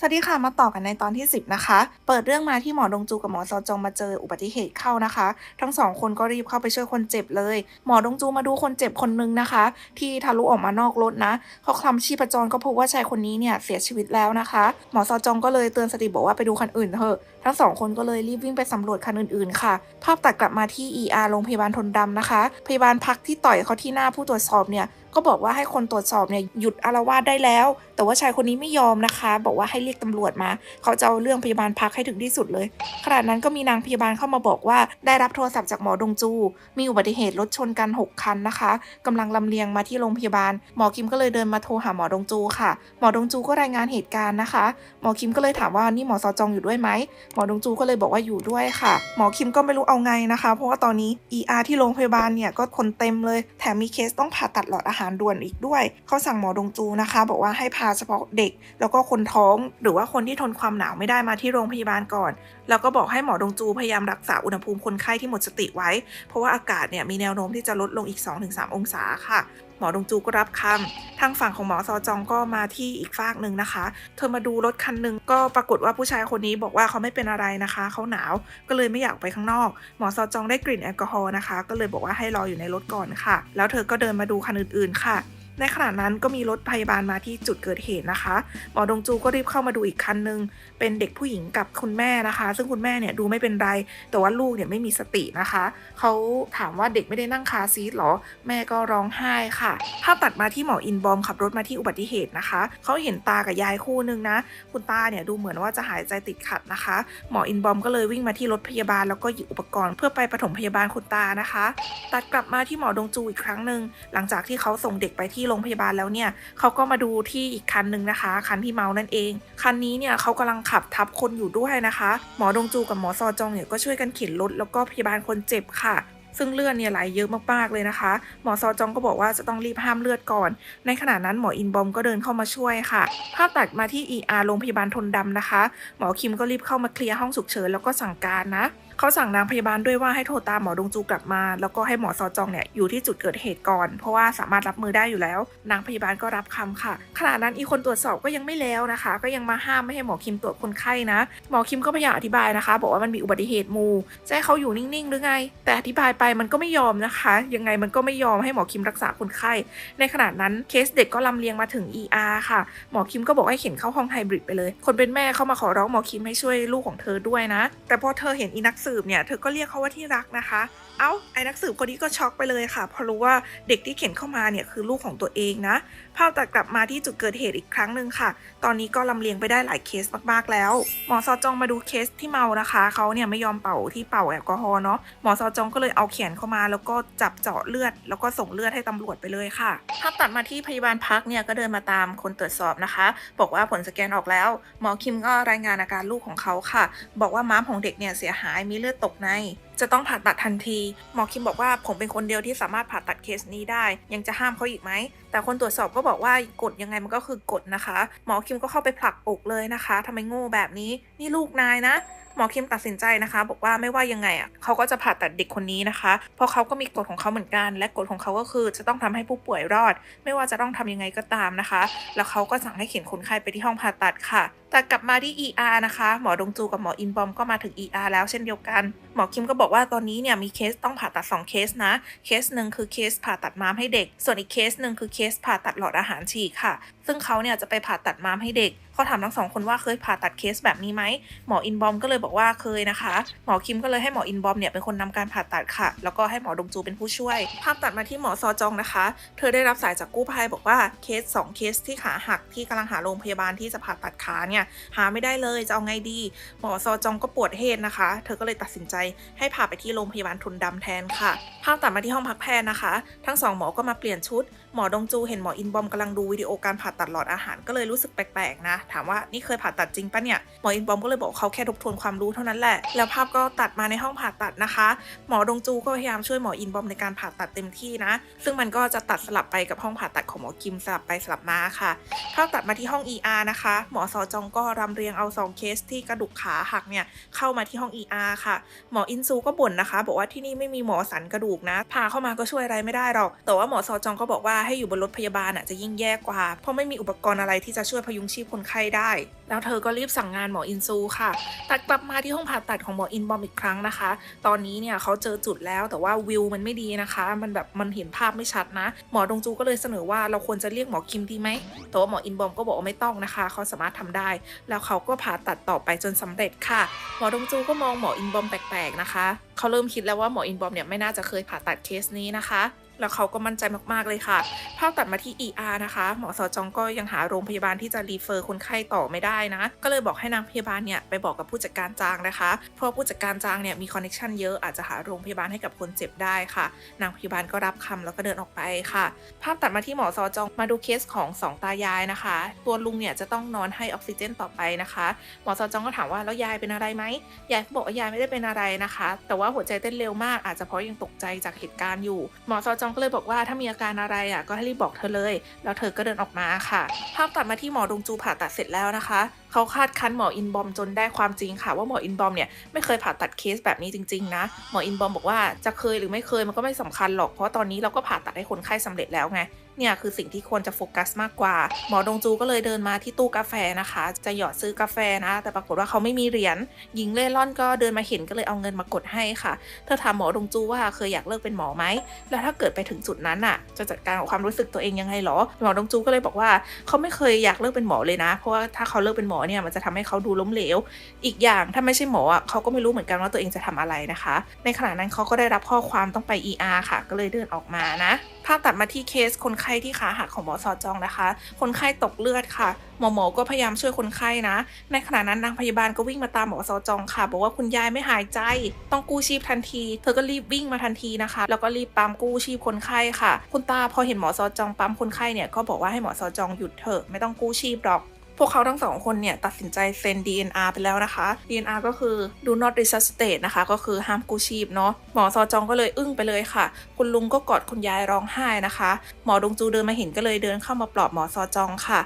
สวัสดีค่ะ มาต่อกันในตอนที่ 10 นะคะ เปิดเรื่องมาที่หมอดงจูกับหมอซอจงมาเจออุบัติเหตุเข้านะคะ ทั้งสองคนก็รีบเข้าไปช่วยคนเจ็บเลย หมอดงจูมาดูคนเจ็บคนนึงนะคะ ที่ทะลุออกมานอกรถนะเขาคลำชีพจรก็พบว่าชายคนนี้เนี่ยเสียชีวิตแล้วนะคะ หมอซอจงก็เลยเตือนสติบอกว่าไปดูคันอื่นเถอะ ทั้งสองคนก็เลยรีบวิ่งไปสำรวจคันอื่นๆค่ะ ภาพตัดกลับมาที่ ER โรงพยาบาลทนดำนะคะ พยาบาลพักที่ต่อยเขาที่หน้าผู้ตรวจสอบเนี่ยก็บอกว่าให้คนตรวจสอบเนี่ยหยุดอารวาสได้แล้ว แต่ว่าชายคนนี้ไม่ยอมนะคะ บอกว่าให้เรียกตำรวจมา เขาจะเอาเรื่องพยาบาลพักให้ถึงที่สุดเลย ขณะนั้นก็มีนางพยาบาลเข้ามาบอกว่า ได้รับโทรศัพท์จากหมอดงจู มีอุบัติเหตุรถชนกัน 6 คันนะคะกำลังลำเลียงมาที่โรงพยาบาล หมอคิมก็เลยเดินมาโทรหาหมอดงจูค่ะ หมอดงจูก็รายงานเหตุการณ์นะคะ หมอคิมก็เลยถามว่านี่หมอซอจองอยู่ด้วยไหม หมอดงจูก็เลยบอกว่าอยู่ด้วยค่ะ หมอคิมก็ไม่รู้เอาไงนะคะ เพราะว่าตอนนี้ ER ที่โรงพยาบาลเนี่ยก็คนเต็มเลย แถมมีเคสต้องผ่าตัดหลอดอาหารด่วนอีกด้วย เขาสั่งหมอดงจูนะคะ บอกว่าให้พาเฉพาะเด็ก แล้วก็คนท้องหรือว่าคนที่ทนความหนาวไม่ได้มาที่โรงพยาบาลก่อน แล้วก็บอกให้หมอดงจูพยายามรักษาอุณหภูมิคนไข้ที่หมดสติไว้ เพราะว่าอากาศเนี่ยมีแนวโน้มที่จะลดลงอีก 2-3 องศาค่ะ หมอดงจูก็รับคำทางฝั่งของหมอซอจองก็มาที่อีกฝากหนึ่งนะคะ เธอมาดูรถคันหนึ่งก็ปรากฏว่าผู้ชายคนนี้บอกว่าเขาไม่เป็นอะไรนะคะ เขาหนาวก็เลยไม่อยากไปข้างนอก หมอซอจองได้กลิ่นแอลกอฮอล์นะคะ ก็เลยบอกว่าให้รออยู่ในรถก่อนค่ะ แล้วเธอก็เดินมาดูคันอื่นๆค่ะ ในขณะนั้นก็มีรถพยาบาลมาที่จุดเกิดเหตุนะคะหมอดงจูก็รีบเข้ามาดูอีกคันหนึง เป็นเด็กผู้หญิงกับคุณแม่นะคะ ซึ่งคุณแม่เนี่ยดูไม่เป็นไร แต่ว่าลูกเนี่ยไม่มีสตินะคะเขาถามว่าเด็กไม่ได้นั่งคาซีทหรอ แม่ก็ร้องไห้ค่ะภาพตัดมาที่หมออินบอมขับรถมาที่อุบัติเหตุนะคะเขาเห็นตากับยายคู่นึงนะ คุณตาเนี่ยดูเหมือนว่าจะหายใจติดขัดนะคะ หมออินบอมก็เลยวิ่งมาที่รถพยาบาลแล้วก็หยิบอุปกรณ์เพื่อไปปฐมพยาบาลคุณตานะคะ ตัดกลับมาที่หมอดงจูอีกครั้งหนึ่งหลังจากที่เขาส่งเด็กไปที่โรงพยาบาลแล้วเนี่ยเขาก็มาดูที่อีกคันหนึ่งนะคะ คันที่เมานั่นเอง คันนี้เนี่ยเขากำลังขับทับคนอยู่ด้วยนะคะ หมอดงจูกับหมอซอจองเนี่ยก็ช่วยกันเข็นรถแล้วก็พยาบาลคนเจ็บค่ะซึ่งเลือดเนี่ยไหลเยอะมากๆเลยนะคะ หมอซอจองก็บอกว่าจะต้องรีบห้ามเลือดก่อน ในขณะนั้นหมออินบอมก็เดินเข้ามาช่วยค่ะ ภาพตัดมาที่ ER โรงพยาบาลทนดำนะคะ หมอคิมก็รีบเข้ามาเคลียร์ห้องฉุกเฉินแล้วก็สั่งการนะ เขาสั่งนางพยาบาลด้วยว่าให้โทรตามหมอดงจูกลับมา แล้วก็ให้หมอซอจองเนี่ยอยู่ที่จุดเกิดเหตุก่อน เพราะว่าสามารถรับมือได้อยู่แล้ว นางพยาบาลก็รับคำค่ะ ขณะนั้นอีคนตรวจสอบก็ยังไม่แล้วนะคะ ก็ยังมาห้ามไม่ให้หมอคิมตรวจคนไข้นะ หมอคิมก็พยายามอธิบายนะคะ บอกว่ามันมีอุบัติเหตุมูจะให้เขาอยู่นิ่งๆหรือไง แต่อธิบายไปมันก็ไม่ยอมนะคะ ยังไงมันก็ไม่ยอมให้หมอคิมรักษาคนไข้ ในขณะนั้นเคสเด็กก็ลำเลียงมาถึง ER ค่ะ หมอคิมก็บอกให้เข็นเข้าห้องไฮบริดไปเลย คนเป็นแม่เข้ามาขอร้องหมอคิมให้ช่วยลูกของเธอด้วยนะ แต่พอเธอเห็นอีนักสบเนี่ยเธอก็เรียกเขาว่าที่รักนะคะ เอ้าไอ้นักสืบคนนี้ก็ช็อกไปเลยค่ะเพราะรู้ว่าเด็กที่เข็นเข้ามาเนี่ยคือลูกของตัวเองนะภาพตัดกลับมาที่จุดเกิดเหตุอีกครั้งหนึ่งค่ะ ตอนนี้ก็ลำเลียงไปได้หลายเคสมากๆแล้ว หมอซอจองมาดูเคสที่เมานะคะเขาเนี่ยไม่ยอมเป่าที่เป่าแอลกอฮอล์เนาะหมอซอจองก็เลยเอาแขนเข้ามา แล้วก็จับเจาะเลือด แล้วก็ส่งเลือดให้ตำรวจไปเลยค่ะภาพตัดมาที่พยาบาลพักเนี่ยก็เดินมาตามคนตรวจสอบนะคะ บอกว่าผลสแกนออกแล้ว หมอคิมก็รายงานอาการลูกของเขาค่ะ บอกว่าม้ามของเด็กเนี่ยเสียหายมีเลือดตกใน จะต้องผ่าตัดทันที หมอคิมบอกว่าผมเป็นคนเดียวที่สามารถผ่าตัดเคสนี้ได้ ยังจะห้ามเขาอีกไหม แต่คนตรวจสอบก็บอกว่ากฎยังไงมันก็คือกฎนะคะ หมอคิมก็เข้าไปผลักอกเลยนะคะทำไมโง่แบบนี้ นี่ลูกนายนะหมอคิมตัดสินใจนะคะ บอกว่าไม่ว่ายังไงอะเขาก็จะผ่าตัดเด็กคนนี้นะคะ เพราะเขาก็มีกฎของเขาเหมือนกัน และกฎของเขาก็คือจะต้องทำให้ผู้ป่วยรอด ไม่ว่าจะต้องทำยังไงก็ตามนะคะ แล้วเขาก็สั่งให้เข็นคนไข้ไปที่ห้องผ่าตัดค่ะแต่กลับมาที่ ER นะคะ หมอดงจูกับหมออินบอมก็มาถึง ER แล้วเช่นเดียวกัน หมอคิมก็บอกว่าตอนนี้เนี่ยมีเคสต้องผ่าตัด 2 เคสนะ เคสหนึ่งคือเคสผ่าตัดม้ามให้เด็ก ส่วนอีกเคสหนึ่งคือเคสผ่าตัดหลอดอาหารฉีกค่ะ ซึ่งเขาเนี่ยจะไปผ่าตัดม้ามให้เด็กเขาถามทั้งสองคนว่าเคยผ่าตัดเคสแบบนี้ไหมหมออินบอมก็เลยบอกว่าเคยนะคะ หมอคิมก็เลยให้หมออินบอมเนี่ยเป็นคนนำการผ่าตัดค่ะ แล้วก็ให้หมอดงจูเป็นผู้ช่วย ภาพตัดมาที่หมอซอจองนะคะ เธอได้รับสายจากกู้ภัยบอกว่าเคส 2 เคสที่ขาหักที่กำลังหาโรงพยาบาลที่จะผ่าตัดขาเนี่ยหาไม่ได้เลยจะเอาไงดี หมอซอจองก็ปวดเหตุนะคะ เธอก็เลยตัดสินใจให้พาไปที่โรงพยาบาลทุนดำแทนค่ะภาพตัดมาที่ห้องพักแพทย์นะคะ ทั้งสองหมอก็มาเปลี่ยนชุด มอดงจูเห็นหมออินบอมกำลังดูวิดีโอการผ่าตัดหลอดอาหารก็เลยรู้สึกแปลกๆนะ ถามว่านี่เคยผ่าตัดจริงปะเนี่ย หมออินบอมก็เลยบอกเขาแค่ทบทวนความรู้เท่านั้นแหละ แล้วภาพก็ตัดมาในห้องผ่าตัดนะคะ หมอดงจูก็พยายามช่วยหมออินบอมในการผ่าตัดเต็มที่นะ ซึ่งมันก็จะตัดสลับไปกับห้องผ่าตัดของหมอคิมสลับไปสลับมาค่ะ ภาพตัดมาที่ห้อง ER นะคะ หมอซอจองก็รำเรียงเอา2เคสที่กระดูกขาหักเนี่ยเข้ามาที่ห้อง ER ค่ะ หมออินซูก็บ่นนะคะ บอกว่าที่นี่ไม่มีหมอสันกระดูกนะพาเข้ามาก็ช่วยอะไรไม่ได้หรอก แต่ว่าหมอซอจองก็บอกว่าให้อยู่บนรถพยาบาลอะจะยิ่งแย่กว่า เพราะไม่มีอุปกรณ์อะไรที่จะช่วยพยุงชีพคนไข้ได้ แล้วเธอก็รีบสั่งงานหมออินซูค่ะ ตัดกลับมาที่ห้องผ่าตัดของหมออินบอมอีกครั้งนะคะ ตอนนี้เนี่ยเขาเจอจุดแล้วแต่ว่าวิวมันไม่ดีนะคะ มันแบบมันเห็นภาพไม่ชัดนะ หมอดงจูก็เลยเสนอว่าเราควรจะเรียกหมอคิมดีไหมแต่ว่าหมออินบอมก็บอกว่าไม่ต้องนะคะเขาสามารถทำได้ แล้วเขาก็ผ่าตัดต่อไปจนสำเร็จค่ะ หมอดงจูก็มองหมออินบอมแปลกๆนะคะเขาเริ่มคิดแล้วว่าหมออินบอมเนี่ยไม่น่าจะเคยผ่าตัดเคสนี้นะคะ แล้วเขาก็มั่นใจมากๆเลยค่ะภาพตัดมาที่ ER นะคะหมอสอจองก็ยังหาโรงพยาบาลที่จะรีเฟอร์คนไข้ต่อไม่ได้นะ ก็เลยบอกให้นางพยาบาลเนี่ยไปบอกกับผู้จัดการจางนะคะ เพราะผู้จัดการจางเนี่ยมีคอนเนคชันเยอะอาจจะหาโรงพยาบาลให้กับคนเจ็บได้ค่ะ นางพยาบาลก็รับคำแล้วก็เดินออกไปค่ะ ภาพตัดมาที่หมอซอจองมาดูเคสของสองตายายนะคะ ตัวลุงเนี่ยจะต้องนอนให้ออกซิเจนต่อไปนะคะ หมอซอจองก็ถามว่าแล้วยายเป็นอะไรไหมยายบอกว่ายายไม่ได้เป็นอะไรนะคะ แต่ว่าหัวใจเต้นเร็วมากอาจจะเพราะยังตกใจจากเหตุการณ์อยู่ หมอซอจองก็เลยบอกว่าถ้ามีอาการอะไรอะก็ให้รีบบอกเธอเลย แล้วเธอก็เดินออกมาค่ะ ภาพตัดมาที่หมอดงจูผ่าตัดเสร็จแล้วนะคะ เขาคาดคั้นหมออินบอมจนได้ความจริงค่ะ ว่าหมออินบอมเนี่ยไม่เคยผ่าตัดเคสแบบนี้จริงๆนะ หมออินบอมบอกว่าจะเคยหรือไม่เคยมันก็ไม่สำคัญหรอก เพราะตอนนี้เราก็ผ่าตัดให้คนไข้สำเร็จแล้วไง เนี่ยคือสิ่งที่ควรจะโฟกัสมากกว่า หมอดงจูก็เลยเดินมาที่ตู้กาแฟนะคะ จะหยอดซื้อกาแฟนะ แต่ปรากฏว่าเขาไม่มีเหรียญหญิงเล่ร่อนก็เดินมาเห็นก็เลยเอาเงินมากดให้ค่ะ เธอถามหมอดงจูว่าเคยอยากเลิกเป็นหมอไหมแล้วถ้าเกิดไปถึงจุดนั้นอะ จะจัดการกับความรู้สึกตัวเองยังไงหรอ หมอดงจูก็เลยบอกว่าเขาไม่เคยอยากเลิกเป็นหมอเลยนะ เพราะว่าถ้าเขาเลิกเป็นหมอเนี่ยมันจะทำให้เขาดูล้มเหลว อีกอย่างถ้าไม่ใช่หมออะเขาก็ไม่รู้เหมือนกันว่าตัวเองจะทำอะไรนะคะ ในขณะนั้นเขาก็ได้รับข้อความต้องไป ER ค่ะ ก็เลยเดินออกมานะ ภาพตัดมาที่เคสคนไข้ที่ขาหักของหมอสอจองนะคะ คนไข้ตกเลือดค่ะ หมอหมอก็พยายามช่วยคนไข้นะ ในขณะนั้นนางพยาบาลก็วิ่งมาตามหมอสอจองค่ะ บอกว่าคุณยายไม่หายใจ ต้องกู้ชีพทันที เธอก็รีบวิ่งมาทันทีนะคะ แล้วก็รีบปั๊มกู้ชีพคนไข้ค่ะ คุณตาพอเห็นหมอสอจองปั๊มคนไข้เนี่ยก็บอกว่าให้หมอสอจองหยุดเถอะไม่ต้องกู้ชีพหรอก พวกเขาทั้งสองคนเนี่ยตัดสินใจเซ็น DNR ไปแล้วนะคะ DNR ก็คือ do not resuscitate นะคะ ก็คือห้ามกู้ชีพเนาะหมอซอจองก็เลยอึ้งไปเลยค่ะ คุณลุงก็กอดคุณยายร้องไห้นะคะ หมอดงจูเดินมาเห็นก็เลยเดินเข้ามาปลอบหมอซอจองค่ะ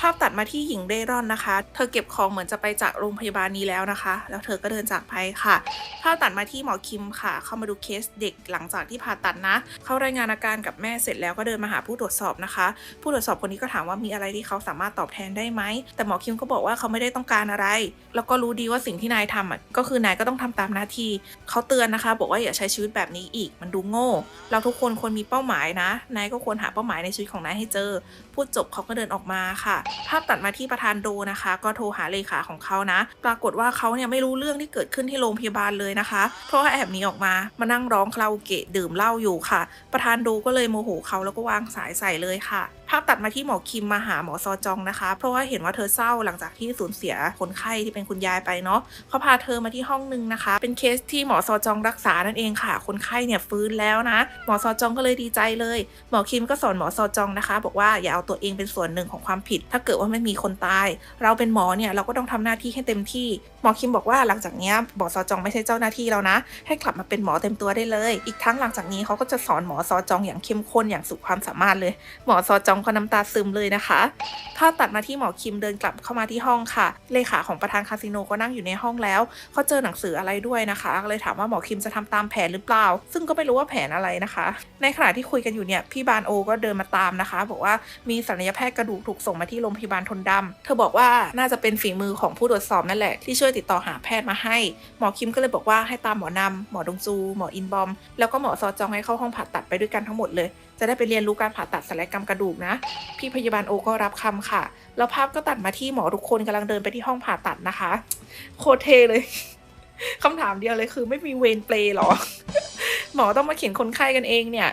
ภาพตัดมาที่หญิงเร่ร่อนนะคะ เธอเก็บของเหมือนจะไปจากโรงพยาบาลนี้แล้วนะคะ แล้วเธอก็เดินจากไปค่ะ ภาพตัดมาที่หมอคิมค่ะ เข้ามาดูเคสเด็กหลังจากที่ผ่าตัดนะ เขารายงานอาการกับแม่เสร็จแล้วก็เดินมาหาผู้ตรวจสอบนะคะ ผู้ตรวจสอบคนนี้ก็ถามว่ามีอะไรที่เขาสามารถตอบแทนได้ไหมแต่หมอคิมก็บอกว่าเขาไม่ได้ต้องการอะไร แล้วก็รู้ดีว่าสิ่งที่นายทำอะก็คือนายก็ต้องทำตามหน้าที่เขาเตือนนะคะ บอกว่าอย่าใช้ชีวิตแบบนี้อีก มันดูโง่ เราทุกคนควรมีเป้าหมายนะ นายก็ควรหาเป้าหมายในชีวิตของนายให้เจอ พูดจบเขาก็เดินออกมาค่ะ ภาพตัดมาที่ประธานโดนะคะ ก็โทรหาเลขาของเขานะ ปรากฏว่าเขาเนี่ยไม่รู้เรื่องที่เกิดขึ้นที่โรงพยาบาลเลยนะคะ เพราะว่าแอบหนีออกมา มานั่งร้องคาราโอเกะดื่มเหล้าอยู่ค่ะ ประธานโดก็เลยโมโหเขาแล้วก็วางสายใส่เลยค่ะ ภาพตัดมาที่หมอคิมมาหาหมอซอจองนะคะ เพราะว่าเห็นว่าเธอเศร้าหลังจากที่สูญเสียคนไข้ที่เป็นคุณยายไปเนาะเขาพาเธอมาที่ห้องหนึ่งนะคะ เป็นเคสที่หมอซอจองรักษานั่นเองค่ะ คนไข้เนี่ยฟื้นแล้วนะ หมอซอจองก็เลยดีใจเลย หมอคิมก็สอนหมอซอจองนะคะ บอกว่าอย่าเอาตัวเองเป็นส่วนหนึ่งของความผิด ถ้าเกิดว่าไม่มีคนตาย เราเป็นหมอเนี่ยเราก็ต้องทำหน้าที่ให้เต็มที่ หมอคิมบอกว่าหลังจากนี้หมอซอจองไม่ใช่เจ้าหน้าที่แล้วนะ ให้กลับมาเป็นหมอเต็มตัวได้เลย อีกทั้งหลังจากนี้เขาก็จะสอนหมอซอจองอย่างเข้มข้นอย่างสุดความสามารถเลย หมอซอจองก็น้ำตาซึมเลยนะคะภาตัดมาที่หมอคิมเดินกลับเข้ามาที่ห้องค่ะ เลขาของประธานคาสิโนก็นั่งอยู่ในห้องแล้วเขาเจอหนังสืออะไรด้วยนะคะเลยถามว่าหมอคิมจะทำตามแผนหรือเปล่า ซึ่งก็ไม่รู้ว่าแผนอะไรนะคะ ในขณะที่คุยกันอยู่เนี่ยพี่บานโอก็เดินมาตามนะคะ บอกว่ามีศัลยแพทย์กระดูกถูกส่งมาที่โรงพยาบาลทนดำเธอบอกว่าน่าจะเป็นฝีมือของผู้ตรวจสอบนั่นแหละที่ช่วยติดต่อหาแพทย์มาให้ หมอคิมก็เลยบอกว่าให้ตามหมอนำหมอดงจู หมออินบอม แล้วก็หมอซอจองให้เข้าห้องผ่าตัดไปด้วยกันทั้งหมดเลยจะได้ไปเรียนรู้การผ่าตัดศัลยกรรมกระดูกนะ พี่พยาบาลโอก็รับคำค่ะ แล้วภาพก็ตัดมาที่หมอทุกคนกำลังเดินไปที่ห้องผ่าตัดนะคะ โคตรเทเลยคำถามเดียวเลยคือไม่มีเวรเปลหรอ หมอต้องมาเขียนคนไข้กันเองเนี่ย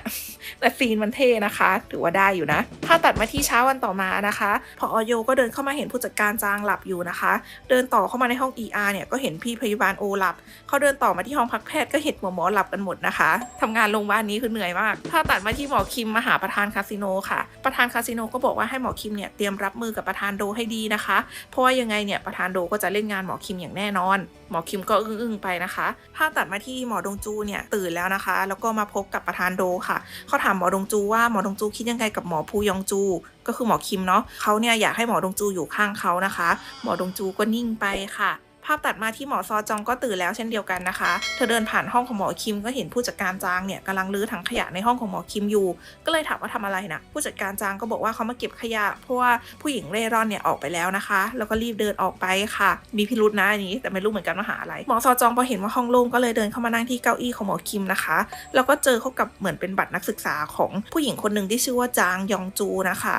แต่ซีนมันเท่นะคะ ถือว่าได้อยู่นะ ถ้าตัดมาที่เช้าวันต่อมานะคะ พออโยก็เดินเข้ามาเห็นผู้จัดการจางหลับอยู่นะคะ เดินต่อเข้ามาในห้อง ER เนี่ยก็เห็นพี่พยาบาลโอหลับ เขาเดินต่อมาที่ห้องพักแพทย์ก็เห็นหมอหมอหลับกันหมดนะคะทำงานโรงพยาบาลนี้คือเหนื่อยมาก ถ้าตัดมาที่หมอคิมมาหาประธานคาสิโนค่ะ ประธานคาสิโนก็บอกว่าให้หมอคิมเนี่ยเตรียมรับมือกับประธานโดให้ดีนะคะ เพราะว่ายังไงเนี่ยประธานโดก็จะเล่นงานหมอคิมอย่างแน่นอน หมอคิมก็อึ้งๆไปนะคะ ถ้าตัดมาที่หมอดงจูเนี่ยตื่นแล้วนะคะ แล้วก็มาพบกับประธานโดค่ะเขาถามามหมอดงจูว่าหมอดงจูคิดยังไงกับหมอภูยองจู ก็คือหมอคิมเนาะเขาเนี่ยอยากให้หมอดงจูอยู่ข้างเขานะคะ หมอดงจูก็นิ่งไปค่ะ ภาพตัดมาที่หมอซอจองก็ตื่นแล้วเช่นเดียวกันนะคะ เธอเดินผ่านห้องของหมอคิมก็เห็นผู้จัดการจางเนี่ยกำลังรื้อถังขยะในห้องของหมอคิมอยู่ ก็เลยถามว่าทำอะไรนะ ผู้จัดการจางก็บอกว่าเขามาเก็บขยะ เพราะว่าผู้หญิงเร่ร่อนเนี่ยออกไปแล้วนะคะ แล้วก็รีบเดินออกไปค่ะ มีพิรุษนะอันนี้แต่ไม่รู้เหมือนกันว่าหาอะไร หมอซอจองพอเห็นว่าห้องโล่งก็เลยเดินเข้ามานั่งที่เก้าอี้ของหมอคิมนะคะ แล้วก็เจอเขากับเหมือนเป็นบัตรนักศึกษาของผู้หญิงคนหนึ่งที่ชื่อว่าจางยองจูนะคะ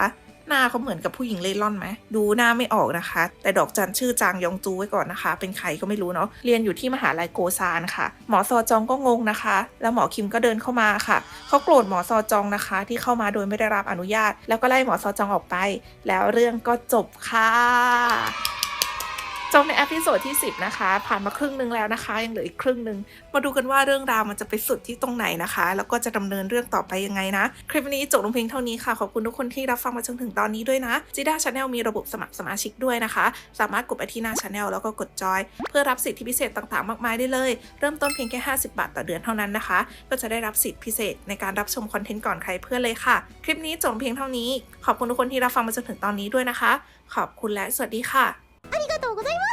หน้าเขาเหมือนกับผู้หญิงเล่ร่อนไหม ดูหน้าไม่ออกนะคะ แต่ดอกจันชื่อจางยองจูไว้ก่อนนะคะ เป็นใครก็ไม่รู้เนาะ เรียนอยู่ที่มหาลัยโกซานค่ะ หมอซอจองก็งงนะคะ แล้วหมอคิมก็เดินเข้ามาค่ะ เขาโกรธหมอซอจองนะคะ ที่เข้ามาโดยไม่ได้รับอนุญาต แล้วก็ไล่หมอซอจองออกไป แล้วเรื่องก็จบค่ะ จบในเอพิโซดที่ 10 นะคะ ผ่านมาครึ่งหนึงแล้วนะคะ ยังเหลืออีกครึ่งหนึง มาดูกันว่าเรื่องราวมันจะไปสุดที่ตรงไหนนะคะ แล้วก็จะดำเนินเรื่องต่อไปยังไงนะ คลิปนี้จบลงเพียงเท่านี้ค่ะ ขอบคุณทุกคนที่รับฟังมาจนถึงตอนนี้ด้วยนะจีด้าชาแนลมีระบบสมัครสมาชิกด้วยนะคะ สามารถกดไปที่หน้าชาแนลแล้วก็กดจอย เพื่อรับสิทธิพิเศษต่างๆ มากมายได้เลย เริ่มต้นเพียงแค่ 50 บาทต่อเดือนเท่านั้นนะคะ ก็จะได้รับสิทธิพิเศษในการรับชมคอนเทนต์ก่อนใครเพื่อนเลยค่ะ คลิปนี้จบเพียงเท่านี้ ขอบคุณทุกคนที่รับฟังมาจนถึงตอนนี้ด้วยนะคะ ขอบคุณและสวัสดีค่ะ ありがとうございます。